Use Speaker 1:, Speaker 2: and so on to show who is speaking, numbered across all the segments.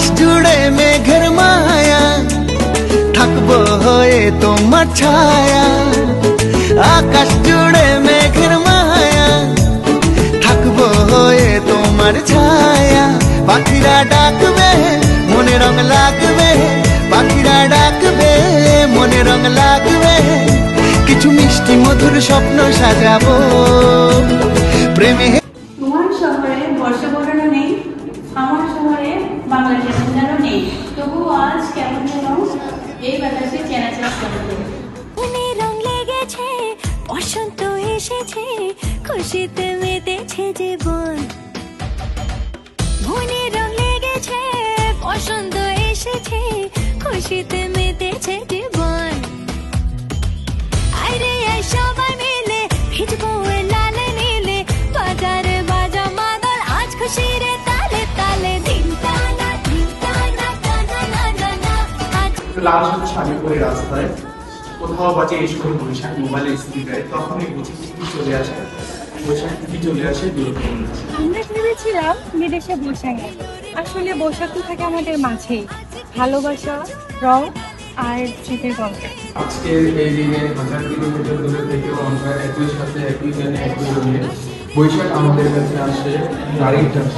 Speaker 1: আকাশ জুড়ে মেঘের মায়া থাকব হয়ে তোমার ছায়া আকাশ জুড়ে মেঘের মায়া থাকব হয়ে তোমার ছায়া পাখিরা ডাকবে মনে রং লাগবে পাখিরা ডাকবে মনে রং লাগবে কিছু মিষ্টি মধুর স্বপ্ন সাজাবো প্রেমে
Speaker 2: তোমার শহরে বর্ষা বরণও নেই আমার শহরে বাংলাদেশ প্যাসেঞ্জারও নেই। তবুও আজ কেমন যেন এই বাতাসে চেনা
Speaker 3: রং লেগেছে, বসন্ত এসেছে, খুশিতে মেতেছে জীবন। মনে রং লেগেছে, বসন্ত এসেছে, খুশিতে লাল
Speaker 4: সাথে শাড়ি পরে রাস্তায়। কোথাও বাজে এই সময় বৈশাখ মোবাইলে স্পিকারে তখনই বুঝি কি চলে আসে। বৈশাখ কি চলে আসে বিরক্ত হচ্ছে।
Speaker 5: আমরা ভেবেছিলাম বিদেশে বৈশাখী আসলে বৈশাখ তো থাকে আমাদের মাঝেই। ভালোবাসা রং আর শীতের গল্প।
Speaker 4: আজকের এই দিনে হাজার কিলোমিটার দূরে থেকেও আমরা একই সাথে একই গানে একই রঙে বৈশাখ আমাদের কাছে আসে গাড়ির টাকা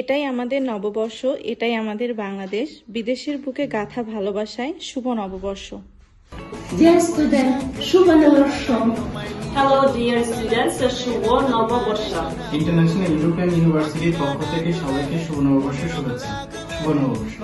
Speaker 6: এটাই আমাদের নববর্ষ এটাই আমাদের বাংলাদেশ। বিদেশের বুকে গাথা ভালোবাসায় শুভ নববর্ষ।
Speaker 2: Dear student, শুভ নববর্ষ। Hello dear students, শুভ নববর্ষ।
Speaker 4: ইন্টারন্যাশনাল ইউরোপিয়ান ইউনিভার্সিটির পক্ষ থেকে সবাইকে শুভ নববর্ষ শুভেচ্ছা। শুভ নববর্ষ।